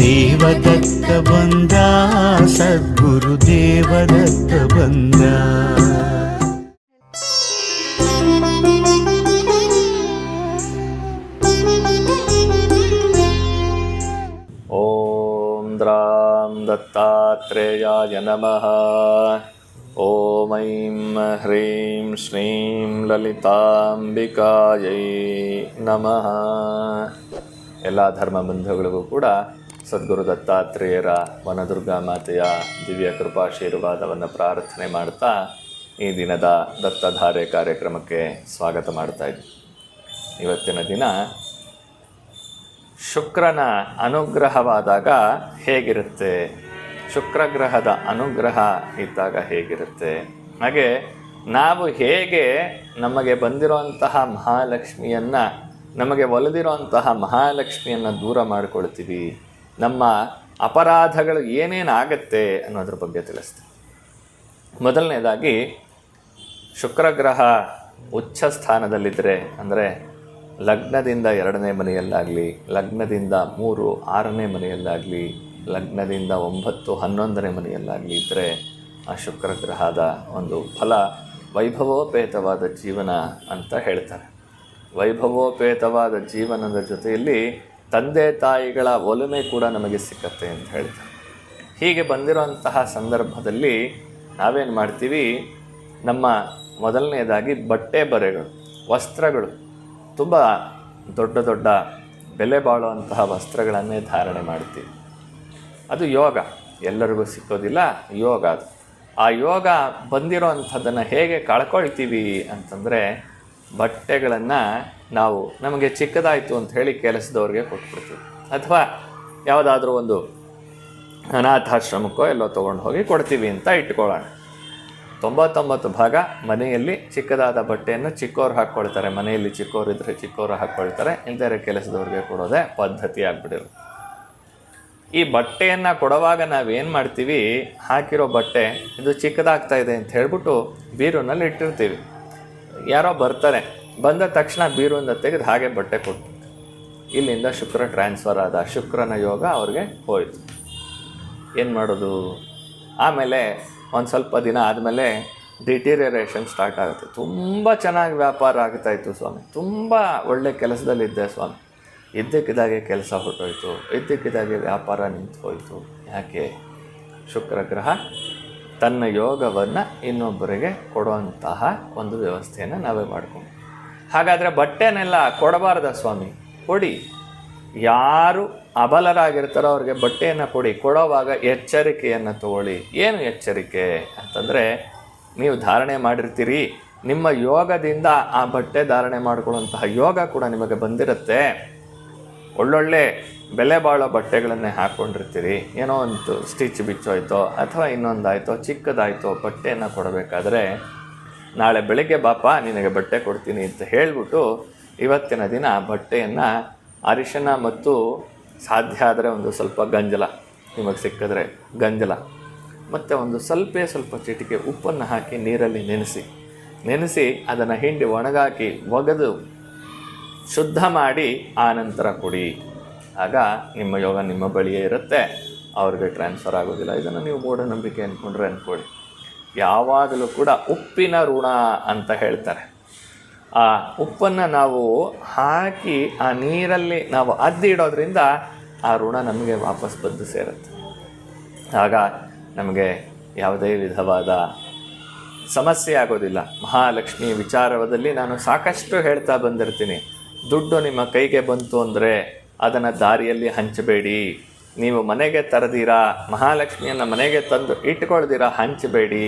ದೇವದತ್ತ ಬಂದ, ಸದ್ಗುರು ದೇವದತ್ತ ಬಂದ. ಓಂ ದ್ರಾಂ ದತ್ತಾತ್ರೇಯಾಯ ನಮಃ. ಓಮೈಂ ಹ್ರೀಂ ಶ್ರೀಂ ಲಲಿತಾಂಬಿಕಾಯೈ ನಮಃ ಎಲ್ಲ ಧರ್ಮ ಬಂಧುಗಳಿಗೂ ಕೂಡ ಸದ್ಗುರು ದತ್ತಾತ್ರೇಯರ ವನದುರ್ಗಾ ಮಾತೆಯ ದಿವ್ಯ ಕೃಪಾಶೀರ್ವಾದವನ್ನು ಪ್ರಾರ್ಥನೆ ಮಾಡ್ತಾ ಈ ದಿನದ ದತ್ತಧಾರೆ ಕಾರ್ಯಕ್ರಮಕ್ಕೆ ಸ್ವಾಗತ ಮಾಡ್ತಾ ಇದ್ದೀನಿ ಇವತ್ತಿನ ದಿನ ಶುಕ್ರನ ಅನುಗ್ರಹವಾದಾಗ ಹೇಗಿರುತ್ತೆ? ಶುಕ್ರಗ್ರಹದ ಅನುಗ್ರಹ ಇದ್ದಾಗ ಹೇಗಿರುತ್ತೆ? ಹಾಗೆ ನಾವು ಹೇಗೆ ನಮಗೆ ಬಂದಿರುವಂತಹ ಮಹಾಲಕ್ಷ್ಮಿಯನ್ನು, ನಮಗೆ ಒಲಿದಿರುವಂತಹ ಮಹಾಲಕ್ಷ್ಮಿಯನ್ನು ದೂರ ಮಾಡ್ಕೊಳ್ತೀವಿ? ನಮ್ಮ ಅಪರಾಧಗಳು ಏನೇನು ಆಗತ್ತೆ ಅನ್ನೋದ್ರ ಬಗ್ಗೆ ತಿಳಿಸ್ತೀವಿ ಮೊದಲನೇದಾಗಿ, ಶುಕ್ರಗ್ರಹ ಉಚ್ಚ ಸ್ಥಾನದಲ್ಲಿದ್ದರೆ ಅಂದರೆ ಲಗ್ನದಿಂದ ಎರಡನೇ ಮನೆಯಲ್ಲಾಗಲಿ, ಲಗ್ನದಿಂದ ಮೂರು, ಆರನೇ ಮನೆಯಲ್ಲಾಗಲಿ, ಲಗ್ನದಿಂದ ಒಂಬತ್ತು, ಹನ್ನೊಂದನೇ ಮನೆಯಲ್ಲಾಗಲಿ ಇದ್ದರೆ ಆ ಶುಕ್ರಗ್ರಹದ ಒಂದು ಫಲ ವೈಭವೋಪೇತವಾದ ಜೀವನ ಅಂತ ಹೇಳ್ತಾರೆ. ವೈಭವೋಪೇತವಾದ ಜೀವನದ ಜೊತೆಯಲ್ಲಿ ತಂದೆ ತಾಯಿಗಳ ಒಲುಮೆ ಕೂಡ ನಮಗೆ ಸಿಕ್ಕತ್ತೆ ಅಂತ ಹೇಳ್ತಾರೆ ಹೀಗೆ ಬಂದಿರುವಂತಹ ಸಂದರ್ಭದಲ್ಲಿ ನಾವೇನು ಮಾಡ್ತೀವಿ? ನಮ್ಮ ಮೊದಲನೇದಾಗಿ ಬಟ್ಟೆ ಬರೆಗಳು, ವಸ್ತ್ರಗಳು, ತುಂಬ ದೊಡ್ಡ ದೊಡ್ಡ ಬೆಲೆ ಬಾಳುವಂತಹ ವಸ್ತ್ರಗಳನ್ನೇ ಧಾರಣೆ ಮಾಡ್ತೀವಿ. ಅದು ಯೋಗ, ಎಲ್ಲರಿಗೂ ಸಿಕ್ಕೋದಿಲ್ಲ, ಯೋಗ ಅದು. ಆ ಯೋಗ ಬಂದಿರೋ ಅಂಥದ್ದನ್ನು ಹೇಗೆ ಕಳ್ಕೊಳ್ತೀವಿ ಅಂತಂದರೆ ಬಟ್ಟೆಗಳನ್ನು ನಾವು ನಮಗೆ ಚಿಕ್ಕದಾಯಿತು ಅಂತ ಹೇಳಿ ಕೆಲಸದವ್ರಿಗೆ ಕೊಟ್ಬಿಡ್ತೀವಿ. ಅಥವಾ ಯಾವುದಾದ್ರೂ ಒಂದು ಅನಾಥಾಶ್ರಮಕ್ಕೋ ಎಲ್ಲೋ ತೊಗೊಂಡು ಹೋಗಿ ಕೊಡ್ತೀವಿ ಅಂತ ಇಟ್ಕೊಳ್ಳೋಣ. ತೊಂಬತ್ತೊಂಬತ್ತು ಭಾಗ, ಮನೆಯಲ್ಲಿ ಚಿಕ್ಕದಾದ ಬಟ್ಟೆಯನ್ನು ಚಿಕ್ಕವ್ರು ಹಾಕ್ಕೊಳ್ತಾರೆ. ಮನೆಯಲ್ಲಿ ಚಿಕ್ಕವ್ರು ಇದ್ದರೆ ಚಿಕ್ಕವರು ಹಾಕ್ಕೊಳ್ತಾರೆ. ಇಲ್ದೇ ಕೆಲಸದವ್ರಿಗೆ ಕೊಡೋದೇ ಪದ್ಧತಿ ಆಗಿಬಿಡಿರುತ್ತೆ ಈ ಬಟ್ಟೆಯನ್ನು ಕೊಡುವಾಗ ನಾವೇನು ಮಾಡ್ತೀವಿ? ಹಾಕಿರೋ ಬಟ್ಟೆ ಇದು ಚಿಕ್ಕದಾಗ್ತಾ ಇದೆ ಅಂತ ಹೇಳ್ಬಿಟ್ಟು ಬೀರುನಲ್ಲಿ ಇಟ್ಟಿರ್ತೀವಿ. ಯಾರೋ ಬರ್ತಾರೆ, ಬಂದ ತಕ್ಷಣ ಬೀರುವಿಂದ ತೆಗೆದು ಹಾಗೆ ಬಟ್ಟೆ ಕೊಟ್ಟು. ಇಲ್ಲಿಂದ ಶುಕ್ರ ಟ್ರಾನ್ಸ್ಫರ್ ಆದ ಶುಕ್ರನ ಯೋಗ ಅವ್ರಿಗೆ ಹೋಯಿತು. ಏನು ಮಾಡೋದು? ಆಮೇಲೆ ಒಂದು ಸ್ವಲ್ಪ ದಿನ ಆದಮೇಲೆ ಡಿಟೀರಿಯರೇಷನ್ ಸ್ಟಾರ್ಟ್ ಆಗುತ್ತೆ. ತುಂಬ ಚೆನ್ನಾಗಿ ವ್ಯಾಪಾರ ಆಗ್ತಾಯಿತ್ತು ಸ್ವಾಮಿ. ತುಂಬ ಒಳ್ಳೆ ಕೆಲಸದಲ್ಲಿದ್ದೆ ಸ್ವಾಮಿ. ಇದ್ದಕ್ಕಿದ್ದಾಗೆ ಕೆಲಸ ಹೊರಟೋಯ್ತು. ಇದ್ದಕ್ಕಿದ್ದಾಗೆ ವ್ಯಾಪಾರ ನಿಂತು ಹೋಯಿತು ಯಾಕೆ? ಶುಕ್ರ ಗ್ರಹ ತನ್ನ ಯೋಗವನ್ನು ಇನ್ನೊಬ್ಬರಿಗೆ ಕೊಡುವಂತಹ ಒಂದು ವ್ಯವಸ್ಥೆಯನ್ನು ನಾವೇ ಮಾಡ್ಕೊಂಡು ಹಾಗಾದರೆ ಬಟ್ಟೆನೆಲ್ಲ ಕೊಡಬಾರ್ದ ಸ್ವಾಮಿ, ಕೊಡಿ. ಯಾರು ಅಬಲರಾಗಿರ್ತಾರೋ ಅವ್ರಿಗೆ ಬಟ್ಟೆಯನ್ನು ಕೊಡಿ, ಕೊಡೋವಾಗ ಎಚ್ಚರಿಕೆಯನ್ನು ತಗೊಳ್ಳಿ. ಏನು ಎಚ್ಚರಿಕೆ ಅಂತಂದರೆ, ನೀವು ಧಾರಣೆ ಮಾಡಿರ್ತೀರಿ, ನಿಮ್ಮ ಯೋಗದಿಂದ ಆ ಬಟ್ಟೆ ಧಾರಣೆ ಮಾಡಿಕೊಳ್ಳುವಂತಹ ಯೋಗ ಕೂಡ ನಿಮಗೆ ಬಂದಿರುತ್ತೆ. ಒಳ್ಳೊಳ್ಳೆ ಬೆಲೆ ಬಾಳೋ ಬಟ್ಟೆಗಳನ್ನೇ ಹಾಕ್ಕೊಂಡಿರ್ತೀರಿ. ಏನೋ ಒಂದು ಸ್ಟಿಚ್ ಬಿಚ್ಚೋಯ್ತೋ ಅಥವಾ ಇನ್ನೊಂದಾಯ್ತೋ, ಚಿಕ್ಕದಾಯ್ತೋ ಬಟ್ಟೆಯನ್ನು ಕೊಡಬೇಕಾದ್ರೆ, ನಾಳೆ ಬೆಳಗ್ಗೆ ಬಾಪ ನಿನಗೆ ಬಟ್ಟೆ ಕೊಡ್ತೀನಿ ಅಂತ ಹೇಳಿಬಿಟ್ಟು ಇವತ್ತಿನ ದಿನ ಬಟ್ಟೆಯನ್ನು ಅರಿಶಿನ ಮತ್ತು ಸಾಧ್ಯ ಆದರೆ ಒಂದು ಸ್ವಲ್ಪ ಗಂಜಲ, ನಿಮಗೆ ಸಿಕ್ಕಿದ್ರೆ ಗಂಜಲ. ಮತ್ತು ಒಂದು ಸ್ವಲ್ಪ ಸ್ವಲ್ಪ ಚಿಟಿಕೆ ಉಪ್ಪನ್ನು ಹಾಕಿ ನೀರಲ್ಲಿ ನೆನೆಸಿ ನೆನೆಸಿ ಅದನ್ನು ಹಿಂಡಿ ಒಣಗಾಕಿ ಒಗೆದು ಶುದ್ಧ ಮಾಡಿ ಆನಂತರ ನಂತರ ಕೊಡಿ. ಆಗ ನಿಮ್ಮ ಯೋಗ ನಿಮ್ಮ ಬಳಿಯೇ ಇರುತ್ತೆ. ಅವ್ರಿಗೆ ಟ್ರಾನ್ಸ್ಫರ್ ಆಗೋದಿಲ್ಲ. ಇದನ್ನು ನೀವು ಮೂಢನಂಬಿಕೆ ಅಂದ್ಕೊಂಡ್ರೆ ಅಂದ್ಕೊಳ್ಳಿ. ಯಾವಾಗಲೂ ಕೂಡ ಉಪ್ಪಿನ ಋಣ ಅಂತ ಹೇಳ್ತಾರೆ. ಆ ಉಪ್ಪನ್ನು ನಾವು ಹಾಕಿ ಆ ನೀರಲ್ಲಿ ನಾವು ಅದ್ದಿ ಇಡೋದ್ರಿಂದ ಆ ಋಣ ನಮಗೆ ವಾಪಸ್ ಬಂದು ಸೇರುತ್ತೆ. ಆಗ ನಮಗೆ ಯಾವುದೇ ವಿಧವಾದ ಸಮಸ್ಯೆ ಆಗೋದಿಲ್ಲ. ಮಹಾಲಕ್ಷ್ಮಿ ವಿಚಾರದಲ್ಲಿ ನಾನು ಸಾಕಷ್ಟು ಹೇಳ್ತಾ ಬಂದಿರ್ತೀನಿ. ದುಡ್ಡು ನಿಮ್ಮ ಕೈಗೆ ಬಂತು ಅಂದರೆ ಅದನ್ನು ದಾರಿಯಲ್ಲಿ ಹಂಚಬೇಡಿ. ನೀವು ಮನೆಗೆ ತರದಿರಾ, ಮಹಾಲಕ್ಷ್ಮಿಯನ್ನು ಮನೆಗೆ ತಂದು ಇಟ್ಕೊಳ್ದಿರಾ, ಹಂಚಬೇಡಿ.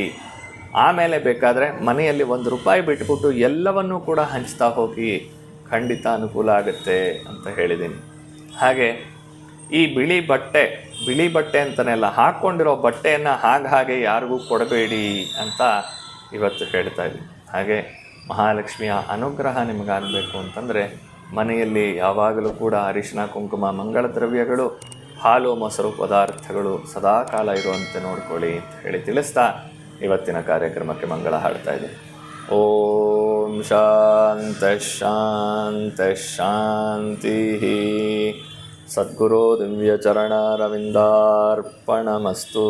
ಆಮೇಲೆ ಬೇಕಾದರೆ ಮನೆಯಲ್ಲಿ ಒಂದು ರೂಪಾಯಿ ಬಿಟ್ಬಿಟ್ಟು ಎಲ್ಲವನ್ನೂ ಕೂಡ ಹಂಚ್ತಾ ಹೋಗಿ ಖಂಡಿತ ಅನುಕೂಲ ಆಗುತ್ತೆ ಅಂತ ಹೇಳಿದ್ದೀನಿ ಹಾಗೆ ಈ ಬಿಳಿ ಬಟ್ಟೆ ಬಿಳಿ ಬಟ್ಟೆ ಅಂತನೆಲ್ಲ ಹಾಕ್ಕೊಂಡಿರೋ ಬಟ್ಟೆಯನ್ನು ಹಾಗೆ ಹಾಗೆ ಯಾರಿಗೂ ಕೊಡಬೇಡಿ ಅಂತ ಇವತ್ತು ಹೇಳ್ತಾ ಇದ್ದೀನಿ. ಹಾಗೆ ಮಹಾಲಕ್ಷ್ಮಿಯ ಅನುಗ್ರಹ ನಿಮಗಾಗಬೇಕು ಅಂತಂದರೆ ಮನೆಯಲ್ಲಿ ಯಾವಾಗಲೂ ಕೂಡ ಅರಿಶಿನ, ಕುಂಕುಮ, ಮಂಗಳ ದ್ರವ್ಯಗಳು, ಹಾಲು, ಮೊಸರು ಪದಾರ್ಥಗಳು ಸದಾಕಾಲ ಇರುವಂತೆ ನೋಡ್ಕೊಳ್ಳಿ ಅಂತ ಹೇಳಿ ತಿಳಿಸ್ತಾ ಇವತ್ತಿನ ಕಾರ್ಯಕ್ರಮಕ್ಕೆ ಮಂಗಳ ಹಾಡ್ತಾ ಇದೆ ಓಂ ಶಾಂತ ಶಾಂತ ಶಾಂತಿ ಸದ್ಗುರು ದಿವ್ಯಚರಣರವಿಂದಾರ್ಪಣಮಸ್ತು.